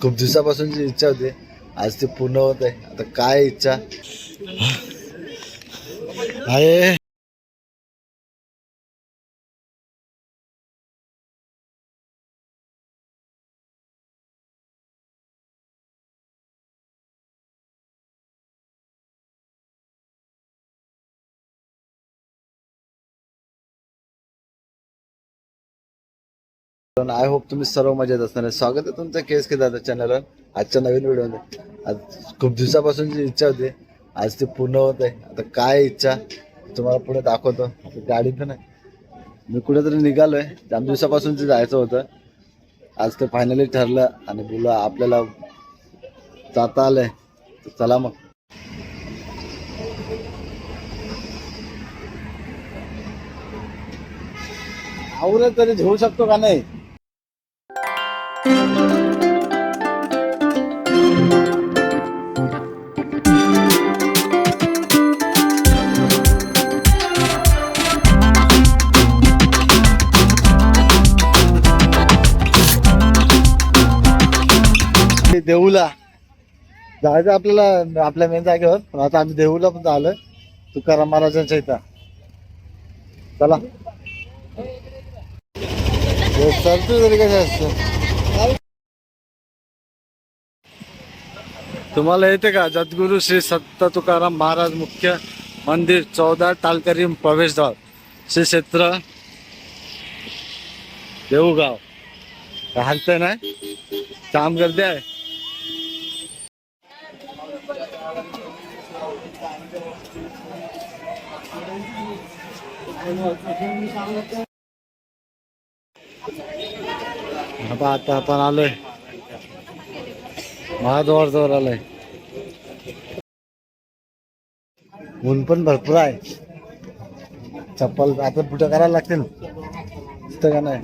खूप दिवसापासूनची इच्छा होती आज ती पूर्ण होत आहे. आता काय इच्छा? आहे आय होप तुम्ही सर्व मजेत असणार स्वागत आहे तुमचं केस के दादा चॅनलवर आजच्या नवीन व्हिडिओमध्ये आज खूप दिवसापासूनची इच्छा होती आज ती पूर्ण होत आहे. आता काय इच्छा? तुम्हाला पुढे दाखवतो. आता गाडी पण आहे. मी कुठेतरी निघालोय. दिवसापासून जे जायचं होतं आज ते फायनली ठरलं आणि बोला आपल्याला जाता आलंय. तर चला मग. आवरे तरी घेऊ शकतो का नाही? जायचं आपल्याला आपल्या मेन जागेवर. पण आता आम्ही देऊला पण आलोय. तुकाराम महाराजांच्या इथं. चला. चालतो तरी कसं असतं तुम्हाला येते का? जगद्गुरु श्री सत्त तुकाराम महाराज मुख्य मंदिर चौदा तालकरी प्रवेशद्वार श्री क्षेत्र देऊगाव काय हलतंय ना? काम गर्दी आहे. आता आता आपण आलोय. महाद्वार जवळ आलोय. ऊन पण भरपूर आहे. चप्पल आता बुटं करायला लागतील. दिसतं का नाही?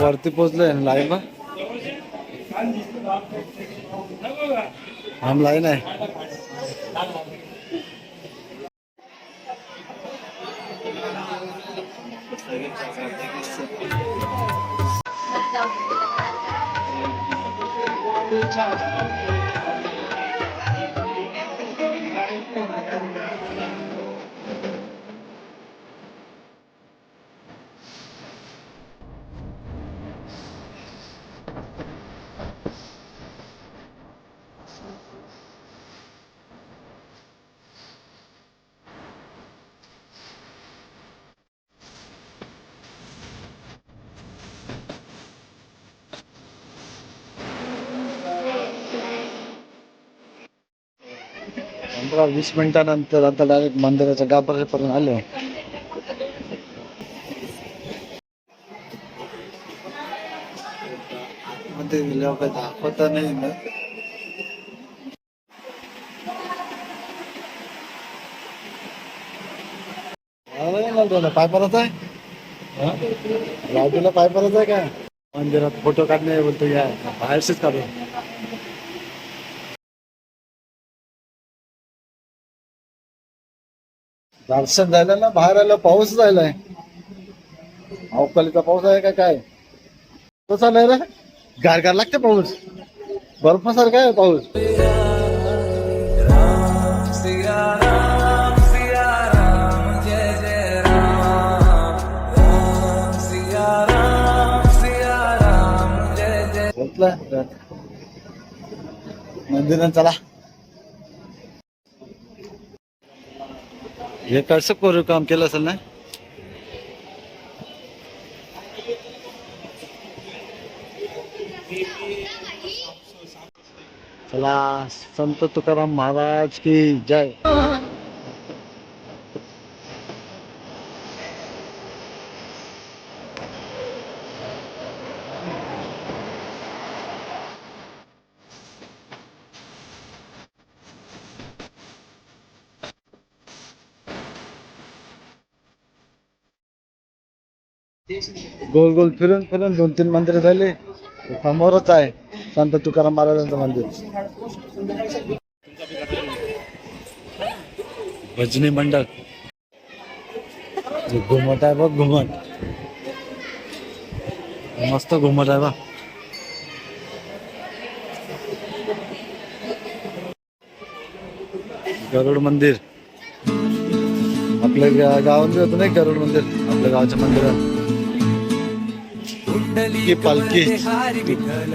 वरती पोचलोय लाईन पोहोचलोय लाईन हम लाईन आहे पंधरा वीस मिनिटानंतर आता डायरेक्ट मंदिराच्या गाभाऱ्यापर्यंत आलो मध्ये दाखवता नाही ना पाय परत आहे? राजूला पाय परत आहे का? मंदिरात फोटो काढणे बोलतो या बाहेरशीच काढू दर्शन झालं ना बाहेर आलं पाऊस झालाय. अवकालीचा पाऊस आहे का काय? तो चाललाय रे. गार गार लागते पाऊस. बर्फासारखा आहे पाऊस. पोहोचला मंदिरात चला. हे कसं को काम? के असेल ना चला संत तुकाराम महाराज की जय। गोल गोल फिरून फिरून दोन तीन मंदिर झाले. समोरच आहे संत तुकाराम महाराजांचं मंदिर. भजनी मंडळ. हे घुमट आहे बघ घुमट. मस्त घुमट आहे बा गरुड मंदिर. आपल्या गावात होतं नाही गरुड मंदिर? आपल्या गावच्या मंदिरात. की पालखी.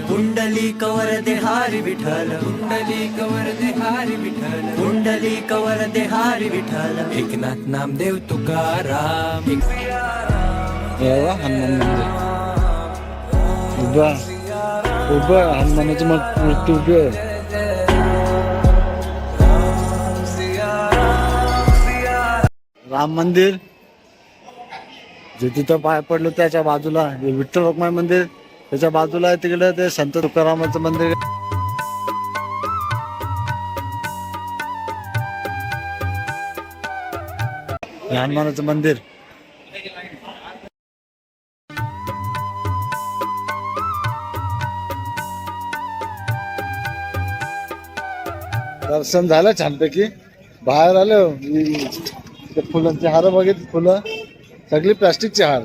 कुंडली कवर दे हारी विठ्ठल. कुंडली कवर दे हारी विठ्ठल. कुंडली कवर दे हारी विठ्ठल. एकनाथ नामदेव तुकाराम. बघा, हनुमान मंदिर. उभा उभा हनुमानाची मग मूर्ती उभी आहे. राम मंदिर. जे तिथं पाय पडलो त्याच्या बाजूला विठ्ठल रखुमाई मंदिर त्याच्या बाजूला तिकडे ते संत तुकारामाचं मंदिर. हनुमानाचं मंदिर. दर्शन झालं छानपैकी. बाहेर आलो फुलांची हार बघितली फुलं. सगळी प्लास्टिकचे हार.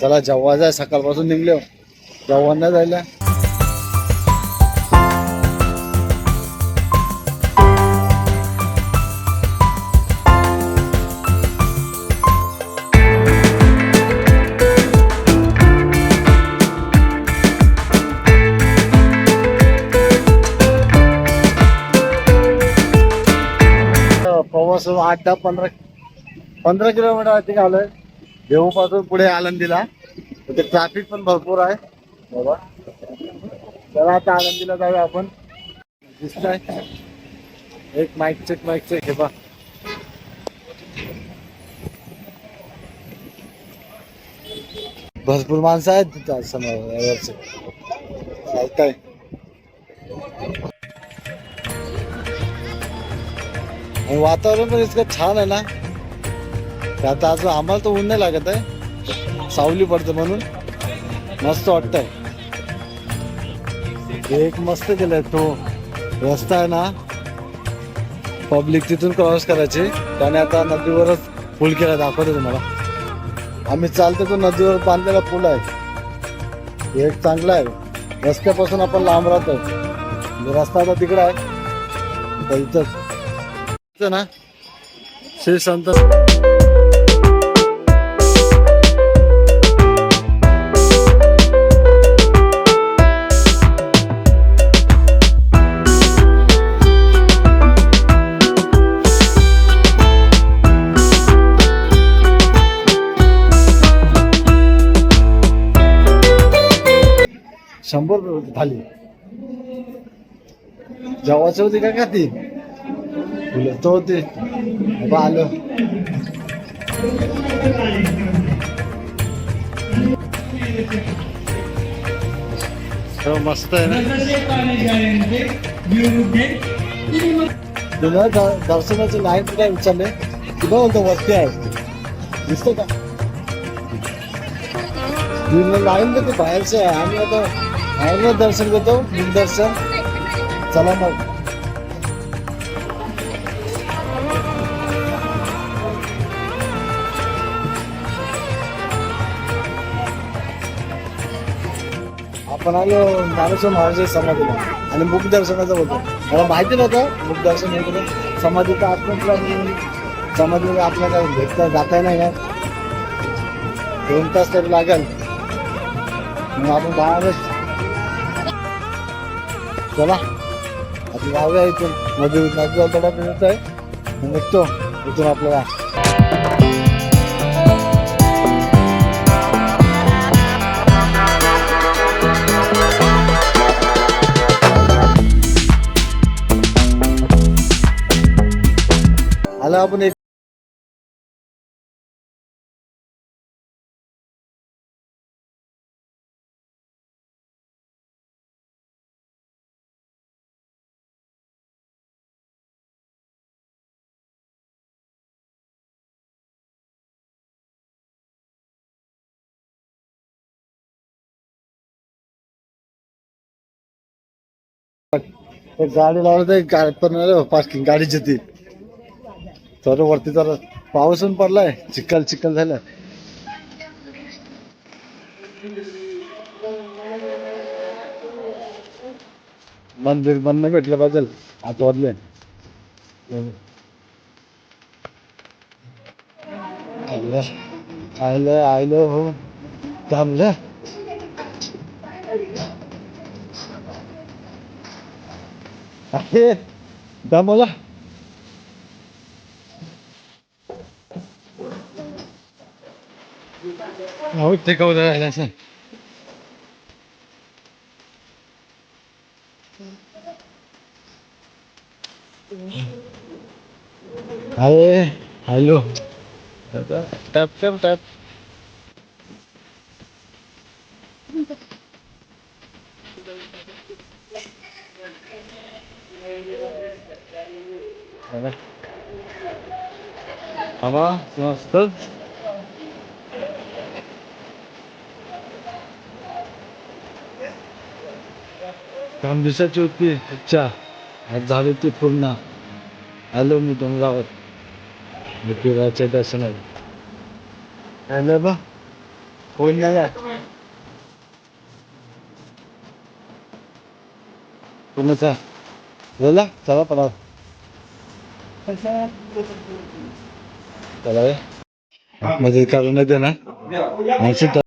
चला जेव्हा जाय सकाळपासून निघलो. जेव्हा नाही जायला. प्रवास आठ दहा पंधरा पंधरा किलोमीटर आधी आलोय. देहू पासून पुढे आनंदीला ते ट्रॅफिक पण भरपूर आहे. बाबा. चला आता आनंदीला जाऊया आपण. दिसतंय. एक माईक चेक माईक चेक हे बा भरपूर माणसं आहेत तिथं आज चालतंय. आणि वातावरण पण इतकं छान आहे ना. आता आज आम्हाला तर ऊन नाही लागत आहे. सावली पडते म्हणून. मस्त वाटतंय. एक मस्त केलाय तो. रस्ता आहे ना. पब्लिक तिथून क्रॉस करायची. त्याने आता नदीवरच पूल केला दाखवतो तुम्हाला. आम्ही चालतो तो नदीवर बांधलेला पूल आहे. एक चांगला आहे. रस्त्यापासून आपण लांब राहतो रस्ता आता तिकडं आहे. तर इथं ना. श्री संत शंभर थाली जेवायची होती का का ती? फुलं तो होते. आलं. हो, मस्त आहे ना? तुला दर्शनाची लाईन काय विचारले तुला बोलतो वरती आहे. दिसतो का? लाईन तर ते बाहेरचे आहे. आम्ही आता बाहेरनं दर्शन घेतो दर्शन चला मग. आपण आलो ज्ञानेश्वर महाराज समाधीला आणि मुख दर्शनाचं बोलतो. मला माहिती नव्हतं मुख दर्शन हे करून समाधीचं आत्मतला समाधी म्हणजे आपल्याला भेटता जाता नाही. का दोन तास तरी लागेल. मग आपण बाहेरच चला. आता जाऊया इथून. नदी नदीला थोडा फिरत आहे. निघतो. इथून आपल्याला. आला आपण गाडी लावलं तर गाडी पण पार्किंग गाडीची ती तर वरती तर पण पडलाय चिखल चिखल झालं मंदिर बंद भेटलं पाहिजे आत वाजले आलं आलं आलं हो थांबलं. आहे थांबवला हो ते कवलं राहिलं असं अरे हॅलो टॅप टॅप टॅप आवा मस्त काम दिवसाची होती अच्छा आज झाली ती पूर्ण आलो मी डोंगरावर विठुराच्या दर्शनाला आलं बा कोण नाही Lola, कोणाचा बोला चला पडा चला रे मध्ये काढून नाही देणार माणसं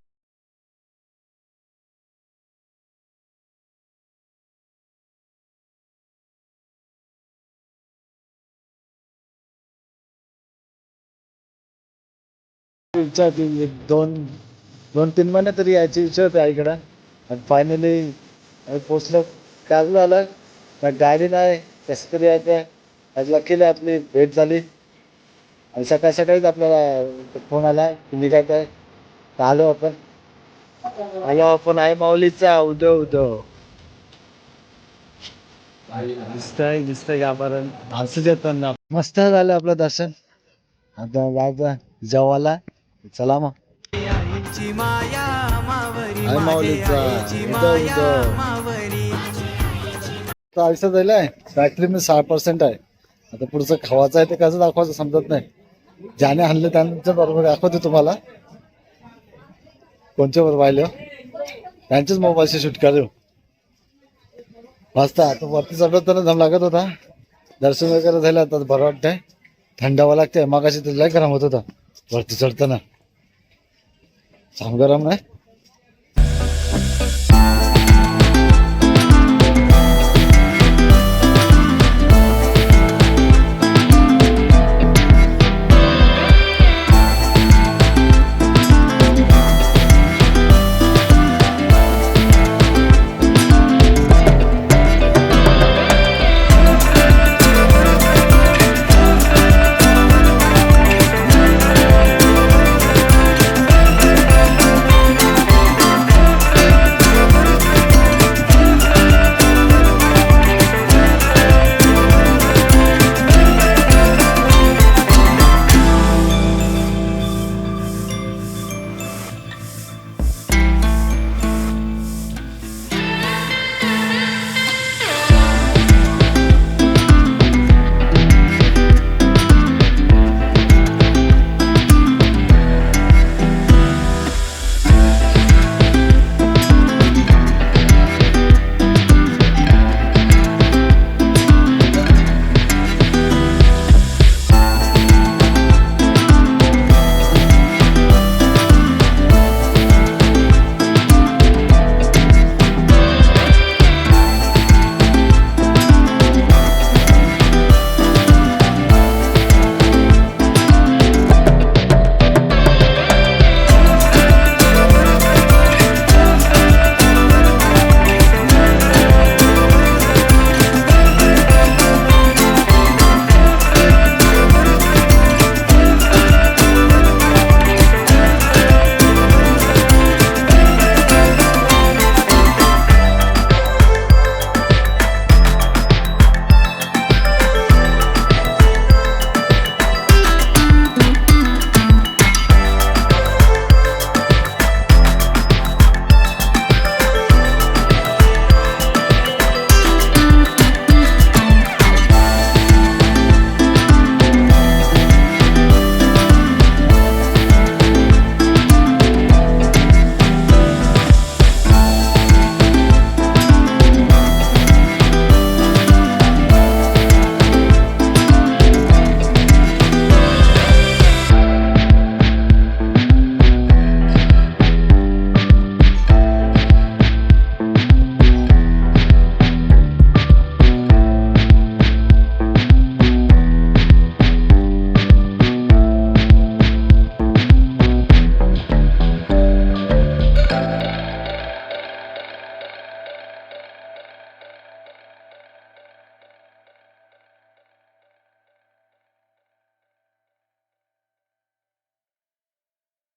इच्छा होती दोन दोन तीन महिने तरी यायची इच्छा होती आईकडं आणि फायनली पोचलं. काय झालं. का गाडी नाही कसं तरी यायचं आज लकीला आपली भेट झाली. आणि सकाळ सकाळीच आपल्याला फोन आला की निघायचं आहे तर आलो आपण. आलो आपण आहे माऊलीचा उदो उदो. दिसतंय दिसतंय गाभारण हसूच येतो ना. मस्त झालं आपलं दर्शन. आता जायचं जेवायला. चला मग. आईची माया मावरी आई माझे माऊलीचा आईची उदो माया उदो मावरी. तर आयुष्यात झालंय बॅटरी मी सहा पर्सेंट आहे. आता पुढचं खवाचं आहे ते कसं दाखवायचं समजत नाही. ज्याने आणलं त्यांच्या बरोबर दाखवते तुम्हाला. कोणच्या बरोबर पाहिले हो? त्यांच्याच मोबाईलशी शूट करू हो. वाजता आता वरती चढवताना दम लागत होता. दर्शन वगैरे झालं आता बरं वाटतंय. थंडावं लागतंय. मगाशी तर लय गरम होत होता. वरती चढताना. सांग गरम नाही.